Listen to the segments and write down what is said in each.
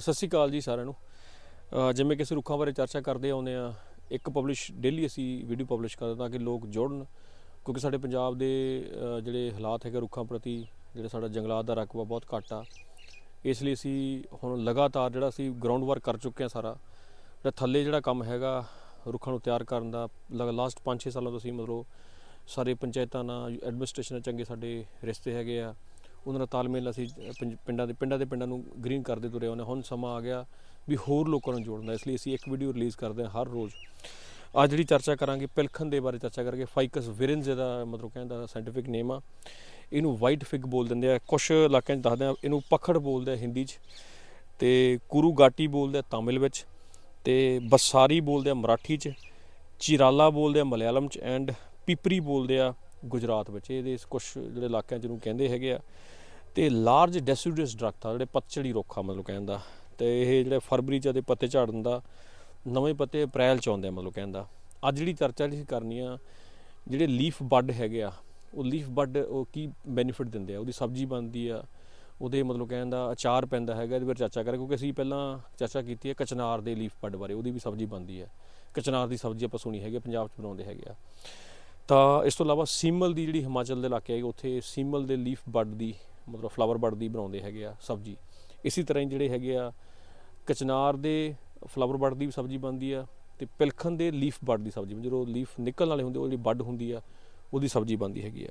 ਸਤਿ ਸ਼੍ਰੀ ਅਕਾਲ ਜੀ ਸਾਰਿਆਂ ਨੂੰ। ਜਿਵੇਂ ਕਿ ਅਸੀਂ ਰੁੱਖਾਂ ਬਾਰੇ ਚਰਚਾ ਕਰਦੇ ਆਉਂਦੇ ਆ ਇੱਕ ਪਬਲਿਸ਼ ਡੇਲੀ ਅਸੀਂ ਵੀਡੀਓ ਪਬਲਿਸ਼ ਕਰਦੇ ਤਾਂ ਕਿ ਲੋਕ ਜੁੜਨ, ਕਿਉਂਕਿ ਸਾਡੇ ਪੰਜਾਬ ਦੇ ਜਿਹੜੇ ਹਾਲਾਤ ਹੈਗੇ ਰੁੱਖਾਂ ਪ੍ਰਤੀ, ਜਿਹੜਾ ਸਾਡਾ ਜੰਗਲਾਤ ਦਾ ਰਕਬਾ ਬਹੁਤ ਘੱਟ ਆ। ਇਸ ਲਈ ਅਸੀਂ ਹੁਣ ਲਗਾਤਾਰ ਜਿਹੜਾ ਅਸੀਂ ਗਰਾਊਂਡ ਵਰਕ ਕਰ ਚੁੱਕੇ ਆ ਸਾਰਾ, ਜਿਹੜਾ ਥੱਲੇ ਜਿਹੜਾ ਕੰਮ ਹੈਗਾ ਰੁੱਖਾਂ ਨੂੰ ਤਿਆਰ ਕਰਨ ਦਾ ਲਾਸਟ 5-6 ਸਾਲਾਂ ਤੋਂ ਅਸੀਂ ਮਤਲਬ ਸਾਰੇ ਪੰਚਾਇਤਾਂ ਨਾਲ ਐਡਮਿਨਿਸਟ੍ਰੇਸ਼ਨ ਨਾਲ ਚੰਗੇ ਸਾਡੇ ਰਿਸ਼ਤੇ ਹੈਗੇ ਆ। ਉਹਨਾਂ ਦਾ ਤਾਲਮੇਲ ਅਸੀਂ ਪੰਜ- ਪਿੰਡਾਂ ਦੇ ਪਿੰਡਾਂ ਦੇ ਪਿੰਡਾਂ ਨੂੰ ਗ੍ਰੀਨ ਕਰਦੇ ਤੁਰੇ ਆਉਂਦੇ ਹੁਣ ਸਮਾਂ ਆ ਗਿਆ ਵੀ ਹੋਰ ਲੋਕਾਂ ਨੂੰ ਜੋੜਨਾ ਇਸ ਲਈ ਅਸੀਂ ਇੱਕ ਵੀਡੀਓ ਰਿਲੀਜ਼ ਕਰਦੇ ਹਾਂ ਹਰ ਰੋਜ਼। ਅੱਜ ਜਿਹੜੀ ਚਰਚਾ ਕਰਾਂਗੇ, ਪਿਲਖਣ ਦੇ ਬਾਰੇ ਚਰਚਾ ਕਰਾਂਗੇ। ਫਾਈਕਸ ਵਿਰਿੰਜ ਇਹਦਾ ਮਤਲਬ ਕਹਿੰਦਾ ਸਾਇੰਟੀਫਿਕ ਨੇਮ ਆ। ਇਹਨੂੰ ਵਾਈਟ ਫਿਗ ਬੋਲ ਦਿੰਦੇ ਆ। ਕੁਝ ਇਲਾਕਿਆਂ 'ਚ ਦੱਸਦੇ ਆ, ਇਹਨੂੰ ਪਖੜ ਬੋਲਦੇ ਆ ਹਿੰਦੀ 'ਚ। ਤੇ ਕੁਰੂਗਾਟੀ ਬੋਲਦੇ ਆ ਤਾਮਿਲ ਵਿੱਚ। ਤੇ ਬਸਾਰੀ ਬੋਲਦੇ ਆ ਮਰਾਠੀ 'ਚ। ਚਿਰਾਲਾ ਬੋਲਦੇ ਆ ਮਲਿਆਲਮ 'ਚ। ਐਂਡ ਪੀਪਰੀ ਬੋਲਦੇ ਆ ਗੁਜਰਾਤ ਵਿੱਚ। ਇਹਦੇ ਕੁਝ ਜਿਹੜੇ ਇਲਾਕਿਆਂ 'ਚ ਇਹਨੂੰ ਕਹਿੰਦੇ ਹੈਗੇ ਆ। ਤੇ ਲਾਰਜ ਡੈਸੀਡਸ ਦਰਖਤ ਆ ਜਿਹੜੇ ਪਤਝੜੀ ਰੁੱਖ ਆ ਮਤਲਬ ਕਹਿੰਦਾ ਤੇ ਇਹ ਜਿਹੜੇ ਫਰਵਰੀ 'ਚ ਇਹਦੇ ਪੱਤੇ ਝਾੜਨ ਦਾ ਨਵੇਂ ਪੱਤੇ ਅਪ੍ਰੈਲ 'ਚ ਆਉਂਦੇ ਆ ਮਤਲਬ ਕਹਿੰਦਾ ਅੱਜ ਜਿਹੜੀ ਚਰਚਾ ਜਿਹੜੀ ਕਰਨੀ ਆ ਜਿਹੜੇ ਲੀਫ ਬੱਡ ਹੈਗੇ ਆ ਉਹ ਲੀਫ ਬੱਡ ਉਹ ਕੀ ਬੈਨੀਫਿਟ ਦਿੰਦੇ ਆ? ਉਹਦੀ ਸਬਜ਼ੀ ਬਣਦੀ ਆ ਉਹਦੇ ਮਤਲਬ ਕਹਿਣ ਦਾ ਅਚਾਰ ਪੈਂਦਾ ਹੈਗਾ ਇਹਦੇ ਬਾਰੇ ਚਰਚਾ ਕਰਾਂਗੇ ਕਿਉਂਕਿ ਅਸੀਂ ਪਹਿਲਾਂ ਚਰਚਾ ਕੀਤੀ ਹੈ ਕਚਨਾਰ ਦੇ ਲੀਫ ਬੱਡ ਬਾਰੇ ਉਹਦੀ ਵੀ ਸਬਜ਼ੀ ਬਣਦੀ ਹੈ ਕਚਨਾਰ ਦੀ ਸਬਜ਼ੀ ਆਪਾਂ ਸੁਣੀ ਹੈਗੀ ਆ, ਪੰਜਾਬ 'ਚ ਬਣਾਉਂਦੇ ਹੈਗੇ ਆ। ਤਾਂ ਇਸ ਤੋਂ ਇਲਾਵਾ ਸੀਮਲ ਦੀ ਜਿਹੜੀ ਹਿਮਾਚਲ ਦੇ ਇਲਾਕੇ ਹੈਗੇ ਉੱਥੇ ਸੀਮਲ ਦੇ ਲੀਫ ਬੱਡ ਦੀ ਮਤਲਬ ਫਲਾਵਰ ਬੱਡ ਦੀ ਬਣਾਉਂਦੇ ਹੈਗੇ ਆ ਸਬਜ਼ੀ। ਇਸੇ ਤਰ੍ਹਾਂ ਹੀ ਜਿਹੜੇ ਹੈਗੇ ਆ ਕਚਨਾਰ ਦੇ ਫਲਾਵਰ ਬੱਡ ਦੀ ਵੀ ਸਬਜ਼ੀ ਬਣਦੀ ਆ ਤੇ ਪਿਲਖਣ ਦੇ ਲੀਫ ਬੱਡ ਦੀ ਸਬਜ਼ੀ। ਜਦੋਂ ਲੀਫ ਨਿਕਲਣ ਵਾਲੇ ਹੁੰਦੇ ਉਹ ਜਿਹੜੀ ਬੱਡ ਹੁੰਦੀ ਆ, ਉਹਦੀ ਸਬਜ਼ੀ ਬਣਦੀ ਹੈਗੀ ਆ।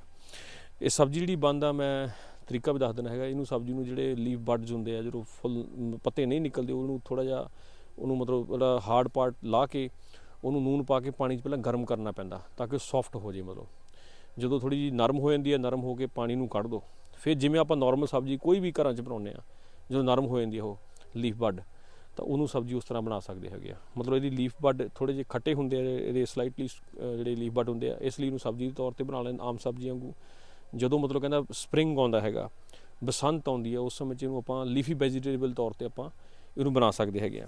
ਇਹ ਸਬਜ਼ੀ ਜਿਹੜੀ ਬਣਦਾ, ਮੈਂ ਤਰੀਕਾ ਵੀ ਦੱਸ ਦੇਣਾ ਹੈਗਾ, ਇਹਨੂੰ ਸਬਜ਼ੀ ਨੂੰ ਜਿਹੜੇ ਲੀਫ ਬੱਡਸ ਹੁੰਦੇ ਆ, ਜਦੋਂ ਫੁੱਲ ਪੱਤੇ ਨਹੀਂ ਨਿਕਲਦੇ, ਉਹਨੂੰ ਥੋੜਾ ਜਿਹਾ, ਉਹਨੂੰ ਮਤਲਬ ਜਿਹੜਾ ਹਾਰਡ ਪਾਰਟ ਲਾ ਕੇ, ਉਹਨੂੰ ਨੂਨ ਪਾ ਕੇ ਪਾਣੀ 'ਚ ਪਹਿਲਾਂ ਗਰਮ ਕਰਨਾ ਪੈਂਦਾ ਤਾਂ ਕਿ ਸੌਫਟ ਹੋ ਜੇ ਮਤਲਬ। ਜਦੋਂ ਥੋੜੀ ਜਿਹੀ ਨਰਮ ਹੋ ਜਾਂਦੀ ਹੈ ਨਰਮ ਹੋ ਕੇ ਪਾਣੀ ਨੂੰ ਕੱਢ ਦੋ। ਫਿਰ ਜਿਵੇਂ ਆਪਾਂ ਨਾਰਮਲ ਸਬਜ਼ੀ ਕੋਈ ਵੀ ਘਰਾਂ 'ਚ ਬਣਾਉਂਦੇ ਆ ਜਦੋਂ ਨਰਮ ਹੋ ਜਾਂਦੀ ਉਹ ਲੀਫ ਬੱਡ ਤਾਂ ਉਹਨੂੰ ਸਬਜ਼ੀ ਉਸ ਤਰ੍ਹਾਂ ਬਣਾ ਸਕਦੇ ਹੈਗੇ ਆ। ਮਤਲਬ ਇਹਦੀ ਲੀਫ ਬੱਡ ਥੋੜੇ ਜਿਹੇ ਖੱਟੇ ਹੁੰਦੇ ਆ, ਇਹਦੇ ਸਲਾਈਟਲੀ ਜਿਹੜੇ ਲੀਫ ਬੱਡ ਹੁੰਦੇ ਆ, ਇਸ ਲਈ ਇਹਨੂੰ ਸਬਜ਼ੀ ਦੇ ਤੌਰ ਤੇ ਬਣਾ ਲੈਣ ਆਮ ਸਬਜ਼ੀਆਂ ਵਾਂਗੂ। ਜਦੋਂ ਮਤਲਬ ਕਹਿੰਦਾ ਸਪ੍ਰਿੰਗ ਆਉਂਦਾ ਹੈਗਾ, ਬਸੰਤ ਆਉਂਦੀ ਹੈ, ਉਸ ਸਮੇਂ 'ਚ ਇਹਨੂੰ ਆਪਾਂ ਲੀਫੀ ਵੈਜੀਟੇਬਲ ਤੌਰ ਤੇ ਆਪਾਂ ਇਹਨੂੰ ਬਣਾ ਸਕਦੇ ਹੈਗੇ ਆ।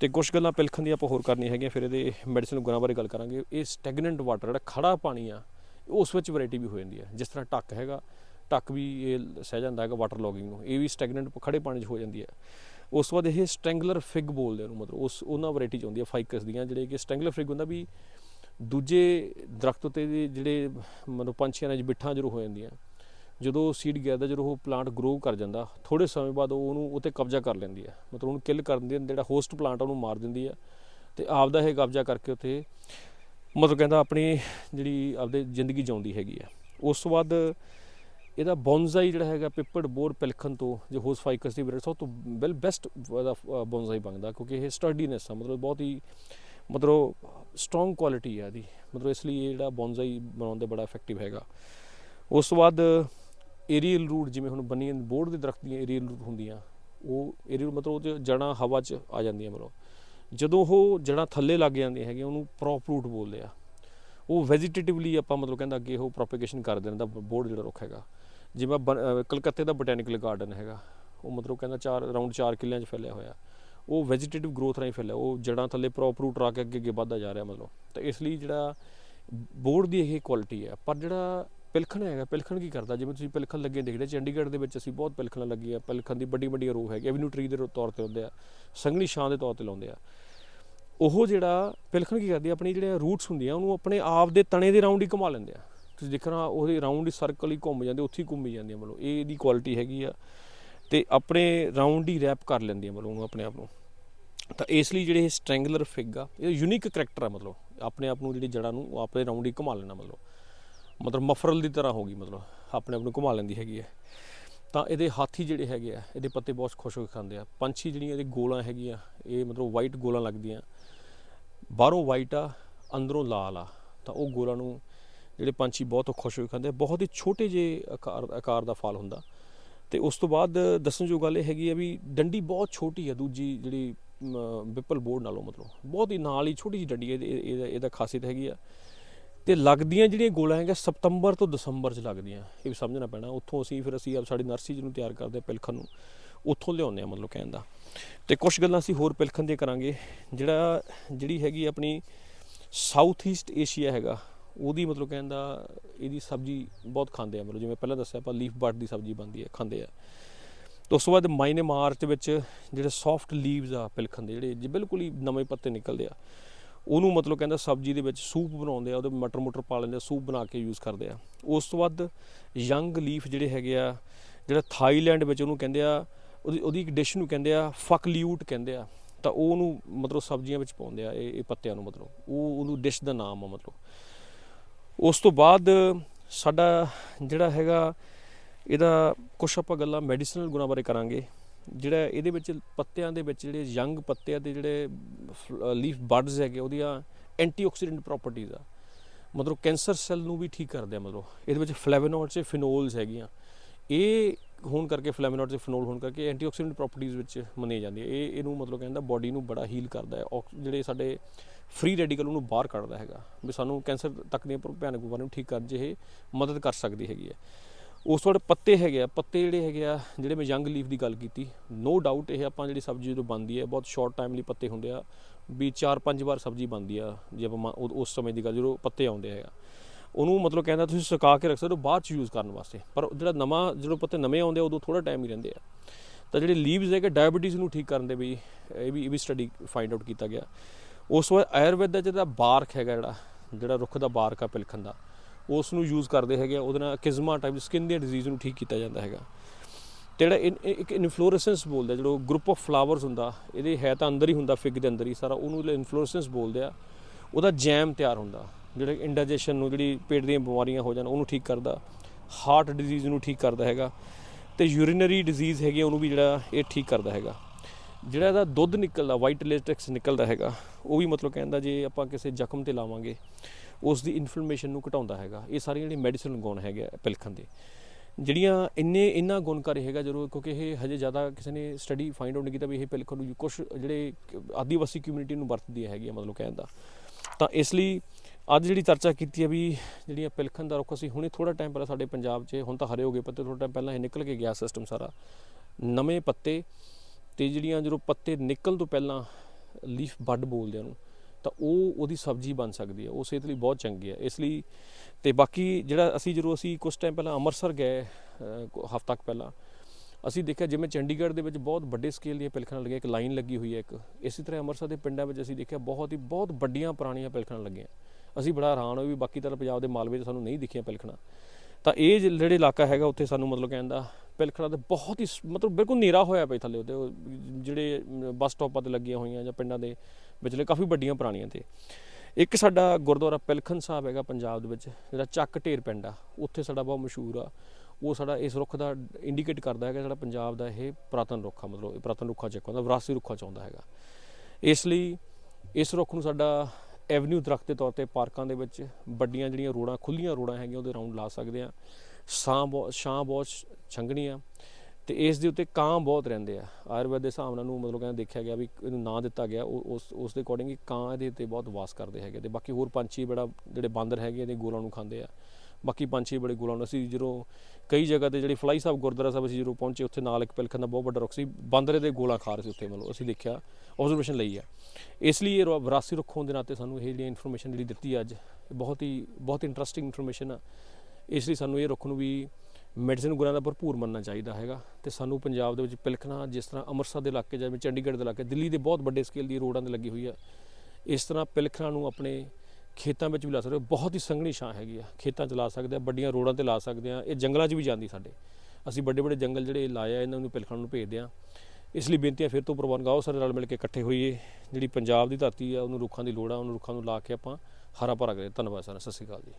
ਤੇ ਕੁਝ ਗੱਲਾਂ ਪਿਲਖਣ ਦੀ ਆਪਾਂ ਹੋਰ ਕਰਨੀਆਂ ਹੈਗੀਆਂ, ਫਿਰ ਇਹਦੇ ਮੈਡੀਸਨ ਗੁਣਾਂ ਬਾਰੇ ਗੱਲ ਕਰਾਂਗੇ। ਇਹ ਸਟੈਗਨੈਂਟ ਵਾਟਰ ਜਿਹੜਾ ਖੜਾ ਪਾਣੀ ਆ, ਉਸ ਵਿੱਚ ਵੈਰਾਈਟੀ ਵੀ ਹੋ ਜਾਂਦੀ ਹੈ। ਜਿਸ ਤਰ੍ਹਾਂ ਟੱਕ ਹੈਗਾ ਟੱਕ ਵੀ ਇਹ ਸਹਿ ਜਾਂਦਾ ਹੈਗਾ ਵਾਟਰ ਲੌਗਿੰਗ ਨੂੰ। ਇਹ ਵੀ ਸਟੈਗਨੈਂਟ ਖੜੇ ਪਾਣੀ 'ਚ ਹੋ ਜਾਂਦੀ ਹੈ। ਉਸ ਤੋਂ ਬਾਅਦ ਇਹ ਸਟ੍ਰੈਂਗਲਰ ਫਿਗ ਬੋਲਦੇ ਉਹਨੂੰ ਮਤਲਬ, ਉਸ ਉਹਨਾਂ ਵੈਰਾਈਟੀ 'ਚ ਆਉਂਦੀ ਹੈ ਫਾਈਕਸ ਦੀਆਂ, ਜਿਹੜੇ ਕਿ ਸਟ੍ਰੈਂਗਲਰ ਫਿਗ ਹੁੰਦਾ ਵੀ ਦੂਜੇ ਦਰਖਤ ਉੱਤੇ ਜਿਹੜੇ ਮਤਲਬ ਪੰਛੀਆਂ ਨਾਲ ਬਿੱਠਾਂ ਜਦੋਂ ਹੋ ਜਾਂਦੀਆਂ। ਜਦੋਂ ਸੀਡ ਗਿਰਦਾ ਜਦੋਂ ਉਹ ਪਲਾਂਟ ਗਰੋ ਕਰ ਜਾਂਦਾ ਥੋੜੇ ਸਮੇਂ ਬਾਅਦ ਉਹ ਉਹਨੂੰ ਉੱਤੇ ਕਬਜ਼ਾ ਕਰ ਲੈਂਦੀ ਹੈ। ਮਤਲਬ ਉਹਨੂੰ ਕਿਲ ਕਰ ਦਿੰਦੀ ਹੈ, ਜਿਹੜਾ ਹੋਸਟ ਪਲਾਂਟ ਉਹਨੂੰ ਮਾਰ ਦਿੰਦੀ ਹੈ। ਤੇ ਆਪਦਾ ਇਹ ਕਬਜ਼ਾ ਕਰਕੇ ਉੱਥੇ ਮਤਲਬ ਕਹਿੰਦਾ ਆਪਣੀ ਜਿਹੜੀ ਆਪਦੇ ਜ਼ਿੰਦਗੀ ਜਿਉਂਦੀ ਹੈਗੀ ਆ ਉਸ ਤੋਂ ਬਾਅਦ ਇਹਦਾ ਬੌਨਸਾਈ ਜਿਹੜਾ ਹੈਗਾ ਪਿੱਪੜ ਬੋਰ ਪਿਲਖਣ ਤੋਂ ਜੋ ਹੋਸ ਫਾਈਕਸ ਦੀ ਵੈਰਾਈਟੀ ਸਭ ਤੋਂ ਵੈਲ ਬੈਸਟ ਬੌਨਸਾਈ ਬਣਦਾ ਕਿਉਂਕਿ ਇਹ ਸਟਰਡੀਨੈਸ ਆ, ਮਤਲਬ ਬਹੁਤ ਹੀ, ਮਤਲਬ ਸਟਰੋਂਗ ਕੁਆਲਿਟੀ ਆ ਇਹਦੀ, ਮਤਲਬ ਇਸ ਲਈ ਇਹ ਜਿਹੜਾ ਬੌਨਸਾਈ ਬਣਾਉਣ ਦੇ ਬੜਾ ਇਫੈਕਟਿਵ ਹੈਗਾ। ਉਸ ਤੋਂ ਬਾਅਦ ਏਰੀਅਲ ਰੂਟ ਜਿਵੇਂ ਹੁਣ ਬਨੀਅਨ ਬੋਰਡ ਦੇ ਦਰਖਤ ਦੀਆਂ ਏਰੀਅਲ ਰੂਟ ਹੁੰਦੀਆਂ, ਉਹ ਏਰੀਅਲ ਮਤਲਬ ਉਹ ਜੜਾਂ ਹਵਾ 'ਚ ਆ ਜਾਂਦੀਆਂ ਮਤਲਬ। ਜਦੋਂ ਉਹ ਜੜਾਂ ਥੱਲੇ ਲੱਗ ਜਾਂਦੀਆਂ ਹੈਗੀਆਂ, ਉਹਨੂੰ ਪ੍ਰੋਪ ਰੂਟ ਬੋਲਦੇ ਆ। ਉਹ ਵੈਜੀਟੇਟਿਵਲੀ ਆਪਾਂ ਮਤਲਬ ਕਹਿੰਦਾ ਅੱਗੇ ਉਹ ਪ੍ਰੋਪੇਗੇਸ਼ਨ ਕਰ ਦਿੰਦਾ ਬੋਰਡ ਜਿਹੜਾ ਰੁੱਖ ਹੈਗਾ। ਜਿਵੇਂ ਬਨ- ਕਲਕੱਤੇ ਦਾ ਬੋਟੈਨੀਕਲ ਗਾਰਡਨ ਹੈਗਾ ਉਹ ਮਤਲਬ ਕਹਿੰਦਾ ਚਾਰ ਅਰਾਊਂਡ 4 ਕਿੱਲਿਆਂ 'ਚ ਫੈਲਿਆ ਹੋਇਆ। ਉਹ ਵੈਜੀਟੇਟਿਵ ਗਰੋਥ ਰਾਹੀਂ ਫੈਲਿਆ ਉਹ ਜੜਾਂ ਥੱਲੇ ਪ੍ਰੋਪਰ ਰੂਟ ਰਾ ਕੇ ਅੱਗੇ ਅੱਗੇ ਵੱਧਦਾ ਜਾ ਰਿਹਾ ਮਤਲਬ। ਤਾਂ ਇਸ ਲਈ ਜਿਹੜਾ ਬੋਰਡ ਦੀ ਇਹ ਕੁਆਲਿਟੀ ਹੈ ਪਰ ਜਿਹੜਾ ਪਿਲਖਣ ਹੈਗਾ ਪਿਲਖਣ ਕੀ ਕਰਦਾ? ਜਿਵੇਂ ਤੁਸੀਂ ਪਿਲਖਣ ਲੱਗੇ ਦੇਖਦੇ ਚੰਡੀਗੜ੍ਹ ਦੇ ਵਿੱਚ ਅਸੀਂ ਬਹੁਤ ਪਿਲਖਣਾਂ ਆ ਪਿਲਖਣ ਦੀ ਵੱਡੀ ਵੱਡੀ ਰੋਹ ਹੈਗੀ ਐਵਨਿਊ ਟਰੀ ਦੇ ਤੌਰ ਤੇ ਹੁੰਦੇ ਆ ਸੰਘਣੀ ਛਾਂ ਦੇ ਤੌਰ ਤੇ ਲਾਉਂਦੇ ਆ। ਉਹ ਜਿਹੜਾ ਪਿਲਖਣ ਕੀ ਕਰਦੀ ਆ, ਆਪਣੀ ਜਿਹੜੇ ਰੂਟਸ ਹੁੰਦੀਆਂ ਉਹਨੂੰ ਆਪਣੇ ਆਪ ਦੇ ਤਣੇ ਦੇ ਰਾਉਂਡ ਹੀ ਘੁਮਾ ਲੈਂਦੇ ਆ। ਤੁਸੀਂ ਦੇਖਣਾ ਉਹਦੇ ਰਾਉਂਡ ਹੀ ਸਰਕਲ ਹੀ ਘੁੰਮ ਜਾਂਦੇ, ਉੱਥੇ ਹੀ ਘੁੰਮੀ ਜਾਂਦੀਆਂ ਮਤਲਬ, ਇਹ ਇਹਦੀ ਕੁਆਲਿਟੀ ਹੈਗੀ ਆ। ਤੇ ਆਪਣੇ ਰਾਉਂਡ ਹੀ ਰੈਪ ਕਰ ਲੈਂਦੀ ਆ ਮਤਲਬ, ਉਹਨੂੰ ਆਪਣੇ ਆਪ ਨੂੰ। ਤਾਂ ਇਸ ਲਈ ਜਿਹੜੇ ਇਹ ਸਟ੍ਰੈਂਗਲਰ ਫਿਗ ਆ, ਇਹ ਯੂਨੀਕ ਕਰੈਕਟਰ ਆ ਮਤਲਬ, ਆਪਣੇ ਆਪ ਨੂੰ ਜਿਹੜੀ ਜੜ੍ਹਾਂ ਨੂੰ ਉਹ ਆਪਣੇ ਰਾਉਂਡ ਹੀ ਘੁਮਾ ਲੈਣਾ ਮਤਲਬ। ਮਤਲਬ ਮਫਰਲ ਦੀ ਤਰ੍ਹਾਂ ਹੋ ਗਈ ਮਤਲਬ, ਆਪਣੇ ਆਪ ਨੂੰ ਘੁਮਾ ਲੈਂਦੀ ਹੈਗੀ ਹੈ ਤਾਂ ਇਹਦੇ ਹਾਥੀ ਜਿਹੜੇ ਹੈਗੇ ਆ, ਇਹਦੇ ਪੱਤੇ ਬਹੁਤ ਖੁਸ਼ ਹੋ ਕੇ ਖਾਂਦੇ ਆ। ਪੰਛੀ ਜਿਹੜੀਆਂ ਇਹਦੇ ਗੋਲਾਂ ਹੈਗੀਆਂ, ਇਹ ਮਤਲਬ ਵਾਈਟ ਗੋਲਾਂ ਲੱਗਦੀਆਂ। ਬਾਹਰੋਂ ਵਾਈਟ ਆ, ਅੰਦਰੋਂ ਲਾਲ ਆ। ਤਾਂ ਉਹ ਗੋਲਾਂ ਨੂੰ ਜਿਹੜੇ ਪੰਛੀ ਬਹੁਤ ਖੁਸ਼ ਹੋ ਕੇ ਖਾਂਦੇ ਆ। ਬਹੁਤ ਹੀ ਛੋਟੇ ਜਿਹੇ ਆਕਾਰ ਆਕਾਰ ਦਾ ਫਲ ਹੁੰਦਾ। ਤੇ ਉਸ ਤੋਂ ਬਾਅਦ ਦੱਸਣਯੋਗ ਗੱਲ ਇਹ ਹੈਗੀ ਆ ਵੀ ਡੰਡੀ ਬਹੁਤ ਛੋਟੀ ਆ, ਦੂਜੀ ਜਿਹੜੀ ਬਿਪਲ ਬੋਰਡ ਨਾਲੋਂ ਮਤਲਬ। ਬਹੁਤ ਹੀ ਨਾਲ ਹੀ ਛੋਟੀ ਜਿਹੀ ਡੰਡੀ ਹੈ ਇਹਦੇ- ਇਹਦਾ ਇਹਦਾ ਖਾਸੀਅਤ ਹੈਗੀ ਆ। ਤੇ ਲੱਗਦੀਆਂ ਜਿਹੜੀਆਂ ਗੋਲਾਂ ਹੈਗੀਆਂ ਸਤੰਬਰ ਤੋਂ ਦਸੰਬਰ 'ਚ ਲੱਗਦੀਆਂ। ਇਹ ਵੀ ਸਮਝਣਾ ਪੈਣਾ। ਉੱਥੋਂ ਅਸੀਂ ਫਿਰ ਅਸੀਂ ਆਪ ਸਾਡੀ ਨਰਸਰੀ ਜਿਹਨੂੰ ਤਿਆਰ ਕਰਦੇ ਹਾਂ ਪਿਲਖਣ ਨੂੰ। ਉੱਥੋਂ ਲਿਆਉਂਦੇ ਆ ਮਤਲਬ ਕਹਿਣ ਦਾ। ਤੇ ਕੁਝ ਗੱਲਾਂ ਅਸੀਂ ਹੋਰ ਪਿਲਖਣ ਦੀਆਂ ਕਰਾਂਗੇ। ਜਿਹੜਾ, ਜਿਹੜੀ ਹੈਗੀ ਆਪਣੀ ਸਾਊਥ ਈਸਟ ਏਸ਼ੀਆ ਹੈਗਾ ਉਹਦੀ ਮਤਲਬ ਕਹਿੰਦਾ ਇਹਦੀ ਸਬਜ਼ੀ ਬਹੁਤ ਖਾਂਦੇ ਆ, ਮਤਲਬ ਜਿਵੇਂ ਪਹਿਲਾਂ ਦੱਸਿਆ ਆਪਾਂ ਲੀਫ ਬੱਡ ਦੀ ਸਬਜ਼ੀ ਬਣਦੀ ਹੈ ਖਾਂਦੇ ਆ। ਤੇ ਉਸ ਤੋਂ ਬਾਅਦ ਮਾਈਨੇ ਮਾਰਚ ਵਿੱਚ ਜਿਹੜੇ ਸੌਫਟ ਲੀਵਸ ਆ, ਪਿਲਖਣ ਦੇ, ਜਿਹੜੇ ਜੇ ਬਿਲਕੁਲ ਹੀ ਨਵੇਂ ਪੱਤੇ ਨਿਕਲਦੇ ਆ, ਉਹਨੂੰ ਮਤਲਬ ਕਹਿੰਦਾ ਸਬਜ਼ੀ ਦੇ ਵਿੱਚ ਸੂਪ ਬਣਾਉਂਦੇ ਆ, ਉਹਦੇ ਮਟਰ ਮੁਟਰ ਪਾ ਲੈਂਦੇ ਆ, ਸੂਪ ਬਣਾ ਕੇ ਯੂਜ਼ ਕਰਦੇ ਆ। ਉਸ ਤੋਂ ਬਾਅਦ ਯੰਗ ਲੀਫ ਜਿਹੜੇ ਹੈਗੇ ਆ, ਜਿਹੜਾ ਥਾਈਲੈਂਡ ਵਿੱਚ ਉਹਨੂੰ ਕਹਿੰਦੇ ਆ, ਉਹਦੀ ਉਹਦੀ ਇੱਕ ਡਿਸ਼ ਨੂੰ ਕਹਿੰਦੇ ਆ ਫਕਲਿਊਟ ਕਹਿੰਦੇ ਆ। ਤਾਂ ਉਹ ਉਹਨੂੰ ਮਤਲਬ ਸਬਜ਼ੀਆਂ ਵਿੱਚ ਪਾਉਂਦੇ ਆ, ਇਹ ਇਹ ਪੱਤਿਆਂ ਨੂੰ ਮਤਲਬ। ਉਹ, ਉਹਨੂੰ ਡਿਸ਼ ਦਾ ਨਾਮ ਆ ਮਤਲਬ। ਉਸ ਤੋਂ ਬਾਅਦ ਸਾਡਾ ਜਿਹੜਾ ਹੈਗਾ ਇਹਦਾ ਕੁਛ ਆਪਾਂ ਗੱਲਾਂ ਮੈਡੀਸਨਲ ਗੁਣਾਂ ਬਾਰੇ ਕਰਾਂਗੇ, ਜਿਹੜਾ ਇਹਦੇ ਵਿੱਚ ਪੱਤਿਆਂ ਦੇ ਵਿੱਚ ਜਿਹੜੇ ਯੰਗ ਪੱਤੇ ਆ ਤੇ ਜਿਹੜੇ ਲੀਫ ਬਡਸ ਹੈਗੇ ਉਹਦੀਆਂ ਐਂਟੀਆਕਸੀਡੈਂਟ ਪ੍ਰਾਪਰਟੀਆਂ ਆ। ਮਤਲਬ ਕੈਂਸਰ ਸੈੱਲ ਨੂੰ ਵੀ ਠੀਕ ਕਰਦੇ ਆ ਮਤਲਬ, ਇਹਦੇ ਵਿੱਚ ਫਲੈਵੋਨੋਇਡਸ ਤੇ ਫਿਨੋਲਸ ਹੈਗੀਆਂ। ਇਹ ਹੋਣ ਕਰਕੇ ਫਲੈਵੋਨੋਇਡਸ ਤੇ ਫਿਨੋਲ ਹੋਣ ਕਰਕੇ ਐਂਟੀਆਕਸੀਡੈਂਟ ਪ੍ਰਾਪਰਟੀਆਂ ਵਿੱਚ ਮੰਨੇ ਜਾਂਦੀ ਹੈ ਇਹ, ਇਹਨੂੰ ਮਤਲਬ ਕਹਿੰਦਾ ਬਾਡੀ ਨੂੰ ਬੜਾ ਹੀਲ ਕਰਦਾ ਹੈ। ਜਿਹੜੇ ਸਾਡੇ ਫ੍ਰੀ ਰੈਡੀਕਲ ਉਹਨੂੰ ਬਾਹਰ ਕੱਢਦਾ ਹੈਗਾ ਵੀ ਸਾਨੂੰ ਕੈਂਸਰ ਤੱਕ ਦੀਆਂ ਭਿਆਨਕ ਬਿਮਾਰੀਆਂ ਨੂੰ ਠੀਕ ਕਰਨ 'ਚ ਇਹ ਮਦਦ ਕਰ ਸਕਦੀ ਹੈਗੀ ਹੈ। ਉਸ ਤੋਂ ਬਾਅਦ ਪੱਤੇ ਹੈਗੇ ਆ, ਪੱਤੇ ਜਿਹੜੇ ਹੈਗੇ ਆ, ਜਿਹੜੇ ਮੈਂ ਯੰਗ ਲੀਫ ਦੀ ਗੱਲ ਕੀਤੀ ਨੋ ਡਾਊਟ ਇਹ ਆਪਾਂ ਜਿਹੜੀ ਸਬਜ਼ੀ ਜਦੋਂ ਬਣਦੀ ਹੈ, ਬਹੁਤ ਸ਼ਾਰਟ ਟਾਈਮ ਲਈ ਪੱਤੇ ਹੁੰਦੇ ਆ, ਵੀ 4-5 ਵਾਰ ਸਬਜ਼ੀ ਬਣਦੀ ਆ, ਜੇ ਆਪਾਂ ਮੰਨ- ਉਹ- ਉਸ ਸਮੇਂ ਦੀ ਗੱਲ ਜਦੋਂ ਪੱਤੇ ਆਉਂਦੇ ਹੈਗਾ ਉਹਨੂੰ ਮਤਲਬ ਕਹਿੰਦਾ ਤੁਸੀਂ ਸੁਕਾ ਕੇ ਰੱਖ ਸਕਦੇ ਹੋ, ਬਾਅਦ ਚ ਯੂਜ਼ ਕਰਨ ਵਾਸਤੇ, ਪਰ ਜਿਹੜਾ ਨਵਾਂ ਜਦੋਂ ਪੱਤੇ ਨਵੇਂ ਆਉਂਦੇ ਆ, ਉਦੋਂ ਥੋੜਾ ਟਾਈਮ ਹੀ ਰਹਿੰਦੇ ਆ। ਤਾਂ ਜਿਹੜੇ ਲੀਵਸ ਹੈਗੇ ਡਾਇਬੀਟੀਜ਼ ਨੂੰ ਠੀਕ ਕਰਨ ਦੇ ਵੀ ਇਹ ਵੀ ਇਹ ਵੀ ਸਟੱਡੀ ਫਾਈਂਡ ਆਊਟ ਕੀਤਾ ਗਿਆ। ਉਸ ਤੋਂ ਬਾਅਦ ਆਯੁਰਵੇਦ ਦਾ ਜਿਹੜਾ ਬਾਰਕ ਹੈਗਾ ਜਿਹੜਾ ਜਿਹੜਾ ਰੁੱਖ ਦਾ ਬਾਰਕ ਆ ਪਿਲਖਣ ਦਾ ਉਸ ਨੂੰ ਯੂਜ਼ ਕਰਦੇ ਹੈਗੇ ਆ, ਉਹਦੇ ਨਾਲ ਕਿਜ਼ਮਾ ਟਾਈਪ ਸਕਿਨ ਦੀ ਡਿਜ਼ੀਜ਼ ਨੂੰ ਠੀਕ ਕੀਤਾ ਜਾਂਦਾ ਹੈਗਾ। ਤੇ ਜਿਹੜਾ ਇਨ- ਇੱਕ ਇਨਫਲੋਰੈਸੈਂਸ ਬੋਲਦਾ ਜਿਹੜਾ ਗਰੁੱਪ ਆਫ ਫਲਾਵਰਸ ਹੁੰਦਾ ਇਹਦੇ ਹੈ ਤਾਂ ਅੰਦਰ ਹੀ ਹੁੰਦਾ ਫਿਗ ਦੇ ਅੰਦਰ ਹੀ ਸਾਰਾ ਉਹਨੂੰ ਇਨਫਲੋਰੈਸੈਂਸ ਬੋਲਦੇ ਆ ਉਹਦਾ ਜੈਮ ਤਿਆਰ ਹੁੰਦਾ। ਜਿਹੜੇ ਇੰਡਾਈਜੈਸ਼ਨ ਨੂੰ ਜਿਹੜੀ ਪੇਟ ਦੀਆਂ ਬਿਮਾਰੀਆਂ ਹੋ ਜਾਣ ਉਹਨੂੰ ਠੀਕ ਕਰਦਾ ਹਾਰਟ ਡਿਜ਼ੀਜ਼ ਨੂੰ ਠੀਕ ਕਰਦਾ ਹੈਗਾ ਤੇ ਯੂਰੀਨਰੀ ਡਿਜ਼ੀਜ਼ ਹੈਗੀ ਆ, ਉਹਨੂੰ ਵੀ ਜਿਹੜਾ ਇਹ ਠੀਕ ਕਰਦਾ ਹੈਗਾ। ਜਿਹੜਾ ਇਹਦਾ ਦੁੱਧ ਨਿਕਲਦਾ ਵਾਈਟ ਲੇਟੈਕਸ ਨਿਕਲਦਾ ਹੈਗਾ, ਉਹ ਵੀ ਮਤਲਬ ਕਹਿੰਦਾ ਜੇ ਆਪਾਂ ਕਿਸੇ ਜ਼ਖਮ ਤੇ ਲਾਵਾਂਗੇ, ਉਸ ਦੀ ਇਨਫਲੇਮੇਸ਼ਨ ਨੂੰ ਘਟਾਉਂਦਾ ਹੈਗਾ। ਇਹ ਸਾਰੀਆਂ ਜਿਹੜੀ ਮੈਡੀਸਨ ਗੁਣ ਹੈਗੇ ਆ ਪਿਲਖਣ ਦੇ। ਜਿਹੜੀਆਂ ਇੰਨੇ, ਇੰਨਾ ਗੁਣਕਾਰੀ ਹੈਗਾ ਜ਼ਰੂਰ ਕਿਉਂਕਿ ਇਹ ਹਜੇ ਜ਼ਿਆਦਾ ਕਿਸੇ ਨੇ ਸਟੱਡੀ ਫਾਈਂਡ ਆਊਟ ਨਹੀਂ ਕੀਤਾ ਵੀ ਇਹ ਪਿਲਖਣ ਨੂੰ ਕੁਝ ਜਿਹੜੇ ਆਦੀਵਾਸੀ ਕਮਿਊਨਿਟੀ ਨੂੰ ਵਰਤਦੀ ਹੈਗੀ ਮਤਲਬ ਕਹਿੰਦਾ ਤਾਂ ਇਸ ਲਈ ਅੱਜ ਜਿਹੜੀ ਚਰਚਾ ਕੀਤੀ ਹੈ ਵੀ ਜਿਹੜੀਆਂ ਪਿਲਖਣ ਦਾ ਰੁੱਖ ਅਸੀਂ ਹੁਣੇ ਥੋੜਾ ਟਾਈਮ ਪਹਿਲਾਂ ਸਾਡੇ ਪੰਜਾਬ 'ਚ, ਹੁਣ ਤਾਂ ਹਰੇ ਹੋ ਗਏ ਪੱਤੇ ਥੋੜਾ ਟਾਈਮ ਪਹਿਲਾਂ ਇਹ ਨਿਕਲ ਕੇ ਗਿਆ ਸਿਸਟਮ ਸਾਰਾ। ਨਵੇਂ ਪੱਤੇ ਤੇ ਜਿਹੜੀਆਂ ਜਦੋਂ ਪੱਤੇ ਨਿਕਲਣ ਤੋਂ ਪਹਿਲਾਂ ਲੀਫ ਬੱਡ ਬੋਲਦੇ ਉਹਨੂੰ, ਤਾਂ ਉਹ ਉਹਦੀ ਸਬਜ਼ੀ ਬਣ ਸਕਦੀ ਹੈ ਉਹ ਸਿਹਤ ਲਈ ਬਹੁਤ ਚੰਗੀ ਹੈ ਇਸ ਲਈ ਤੇ ਬਾਕੀ ਜਿਹੜਾ ਅਸੀਂ ਜਦੋਂ ਅਸੀਂ ਕੁਝ ਟਾਈਮ ਪਹਿਲਾਂ ਅੰਮ੍ਰਿਤਸਰ ਗਏ ਹਫ਼ਤਾ ਕੁ ਪਹਿਲਾਂ, ਅਸੀਂ ਦੇਖਿਆ ਜਿਵੇਂ ਚੰਡੀਗੜ੍ਹ ਦੇ ਵਿੱਚ ਬਹੁਤ ਵੱਡੇ ਸਕੇਲ ਦੀਆਂ ਪਿਲਖਣਾਂ ਲੱਗੀਆਂ, ਇੱਕ ਲਾਈਨ ਲੱਗੀ ਹੋਈ ਹੈ ਇੱਕ। ਇਸੇ ਤਰ੍ਹਾਂ ਅੰਮ੍ਰਿਤਸਰ ਦੇ ਪਿੰਡਾਂ ਵਿੱਚ ਅਸੀਂ ਦੇਖਿਆ ਬਹੁਤ ਹੀ, ਬਹੁਤ ਵੱਡੀਆਂ ਪੁਰਾਣੀਆਂ ਪਿਲਖਣਾਂ ਲੱਗੀਆਂ। ਅਸੀਂ ਬੜਾ ਹੈਰਾਨ ਹੋਏ ਵੀ ਬਾਕੀ ਤਾਂ ਪੰਜਾਬ ਦੇ ਮਾਲਵੇ 'ਚ ਸਾਨੂੰ ਨਹੀਂ ਦਿਖੀਆਂ ਪਿਲਖਣਾਂ। ਤਾਂ ਇਹ ਜਿਹੜੇ ਇਲਾਕਾ ਹੈਗਾ ਉੱਥੇ ਸਾਨੂੰ ਮਤਲਬ ਕਹਿੰਦਾ ਪਿਲਖੜਾ ਦੇ ਬਹੁਤ ਹੀ ਸ- ਮਤਲਬ ਬਿਲਕੁਲ ਨੀਰਾ ਹੋਇਆ ਪਿਆ ਥੱਲੇ ਉਹਦੇ ਜਿਹੜੇ ਬੱਸ ਸਟਾਪਾਂ ਤੇ ਲੱਗੀਆਂ ਹੋਈਆਂ ਜਾਂ ਪਿੰਡਾਂ ਦੇ ਵਿਚਲੇ ਕਾਫੀ ਵੱਡੀਆਂ ਪੁਰਾਣੀਆਂ ਤੇ। ਇੱਕ ਸਾਡਾ ਗੁਰਦੁਆਰਾ ਪਿਲਖਣ ਸਾਹਿਬ ਹੈਗਾ ਪੰਜਾਬ ਦੇ ਵਿੱਚ, ਜਿਹੜਾ ਚੱਕ ਢੇਰ ਪਿੰਡ ਆ, ਉੱਥੇ ਸਾਡਾ ਬਹੁਤ ਮਸ਼ਹੂਰ ਆ। ਉਹ ਸਾਡਾ ਇਸ ਰੁੱਖ ਦਾ ਇੰਡੀਕੇਟ ਕਰਦਾ ਹੈਗਾ, ਜਿਹੜਾ ਪੰਜਾਬ ਦਾ ਇਹ ਪੁਰਾਤਨ ਰੁੱਖ ਆ, ਮਤਲਬ ਇਹ ਪੁਰਾਤਨ ਰੁੱਖਾਂ ਚ ਇੱਕ ਆਉਂਦਾ ਵਿਰਾਸਤੀ ਰੁੱਖਾਂ ਚ ਆਉਂਦਾ ਹੈਗਾ। ਇਸ ਲਈ ਇਸ ਰੁੱਖ ਨੂੰ ਸਾਡਾ ਐਵਨਿਊ ਦਰਖਤ ਦੇ ਤੌਰ ਤੇ ਪਾਰਕਾਂ ਦੇ ਵਿੱਚ ਵੱਡੀਆਂ ਜਿਹੜੀਆਂ ਰੋੜਾਂ ਖੁੱਲੀਆਂ ਰੋੜਾਂ ਹੈਗੀਆਂ, ਉਹਦੇ ਰਾਉਂਡ ਲਾ ਸਕਦੇ ਆ ਛਾਂ ਬਹੁਤ ਛਾਂ ਬਹੁਤ ਛੰਗਣੀ ਆ ਤੇ ਇਸ ਦੇ ਉੱਤੇ ਕਾਂ ਬਹੁਤ ਰਹਿੰਦੇ ਆ। ਆਯੁਰਵੈਦ ਦੇ ਹਿਸਾਬ ਨਾਲ ਨੂੰ ਮਤਲਬ ਕਹਿੰਦਾ ਦੇਖਿਆ ਗਿਆ ਵੀ ਇਹਨੂੰ ਨਾਂ ਦਿੱਤਾ ਗਿਆ, ਉਹ, ਉਸ ਉਸ ਦੇ ਅਕੋਰਡਿੰਗ ਹੀ ਕਾਂ ਇਹਦੇ ਉੱਤੇ ਬਹੁਤ ਵਾਸ ਕਰਦੇ ਹੈਗੇ ਤੇ ਬਾਕੀ ਹੋਰ ਪੰਛੀ ਬੜਾ, ਜਿਹੜੇ ਬਾਂਦਰ ਹੈਗੇ ਇਹਦੇ ਗੋਲਾਂ ਨੂੰ ਖਾਂਦੇ ਆ। ਬਾਕੀ ਪੰਛੀ ਬੜੇ ਗੋਲਾਂ ਨੂੰ। ਅਸੀਂ ਜਦੋਂ ਕਈ ਜਗ੍ਹਾ ਤੇ ਜਿਹੜੀ ਫਲਾਈ ਸਾਹਿਬ, ਗੁਰਦੁਆਰਾ ਸਾਹਿਬ ਅਸੀਂ ਜਦੋਂ ਪਹੁੰਚੇ, ਉੱਥੇ ਨਾਲ ਇੱਕ ਪਿਲਖਣ ਦਾ ਬਹੁਤ ਵੱਡਾ ਰੁੱਖ ਸੀ। ਬਾਂਦਰ ਦੇ ਗੋਲਾ ਖਾ ਰਹੇ ਸੀ ਉੱਥੇ ਮਤਲਬ ਅਸੀਂ ਦੇਖਿਆ ਆਬਜ਼ਰਵੇਸ਼ਨ ਲਈ ਆ ਇਸ ਲਈ ਇਹ ਰੁ- ਵਿਰਾਸੀ ਰੁੱਖ ਹੋਣ ਦੇ ਨਾਤੇ ਸਾਨੂੰ ਇਹ ਜਿਹੜੀ ਇਨਫੋਰਮੇਸ਼ਨ ਜਿਹੜੀ ਦਿੱਤੀ ਅੱਜ ਬਹੁਤ ਹੀ, ਬਹੁਤ ਇੰਟਰਸਟਿੰਗ ਇਨਫੋਰਮੇਸ਼ਨ ਆ। ਇਸ ਲਈ ਸਾਨੂੰ ਇਹ ਰੁੱਖ ਨੂੰ ਵੀ ਮੈਡੀਸਨ ਗੁਣਾਂ ਦਾ ਭਰਪੂਰ ਮੰਨਣਾ ਚਾਹੀਦਾ ਹੈਗਾ। ਤੇ ਸਾਨੂੰ ਪੰਜਾਬ ਦੇ ਵਿੱਚ ਪਿਲਖਣਾ, ਜਿਸ ਤਰ੍ਹਾਂ ਅੰਮ੍ਰਿਤਸਰ ਦੇ ਇਲਾਕੇ ਜਿਵੇਂ ਚੰਡੀਗੜ੍ਹ ਦੇ ਇਲਾਕੇ, ਦਿੱਲੀ ਦੇ ਬਹੁਤ ਵੱਡੇ ਸਕੇਲ ਦੀ ਰੋਡਾਂ ਤੇ ਲੱਗੀ ਹੋਈ ਆ। ਇਸ ਤਰ੍ਹਾਂ ਪਿਲਖਣਾ ਨੂੰ ਆਪਣੇ ਖੇਤਾਂ ਵਿੱਚ ਵੀ ਲਾ ਸਕਦੇ ਹੋ। ਬਹੁਤ ਹੀ ਸੰਘਣੀ ਛਾਂ ਹੈਗੀ ਆ। ਖੇਤਾਂ 'ਚ ਲਾ ਸਕਦੇ ਆ, ਵੱਡੀਆਂ ਰੋਡਾਂ ਤੇ ਲਾ ਸਕਦੇ ਆ। ਇਹ ਜੰਗਲਾਂ 'ਚ ਵੀ ਜਾਂਦੀ ਸਾਡੇ। ਅਸੀਂ ਵੱਡੇ ਵੱਡੇ ਜੰਗਲ ਜਿਹੜੇ ਲਾਏ ਆ, ਇਹਨਾਂ ਨੂੰ ਪਿਲਖਣ ਨੂੰ ਭੇਜਦੇ ਆ। ਇਸ ਲਈ ਬੇਨਤੀਆਂ ਫਿਰ ਤੋਂ ਪ੍ਰਵਾਨ ਗਾਓ ਸਾਰੇ ਨਾਲ ਮਿਲ ਕੇ ਇਕੱਠੇ ਹੋਈਏ। ਜਿਹੜੀ ਪੰਜਾਬ ਦੀ ਧਰਤੀ ਆ, ਉਹਨੂੰ ਰੁੱਖਾਂ ਦੀ ਲੋੜ ਆ, ਉਹਨੂੰ ਰੁੱਖਾਂ ਨੂੰ ਲਾ ਕੇ ਆਪਾਂ ਹਰਾ ਭਰਾ ਕਰੀਏ। ਧੰਨਵਾਦ ਸਾਰਾ ਸਤਿ ਸ਼੍ਰੀ ਅਕਾਲ ਜੀ।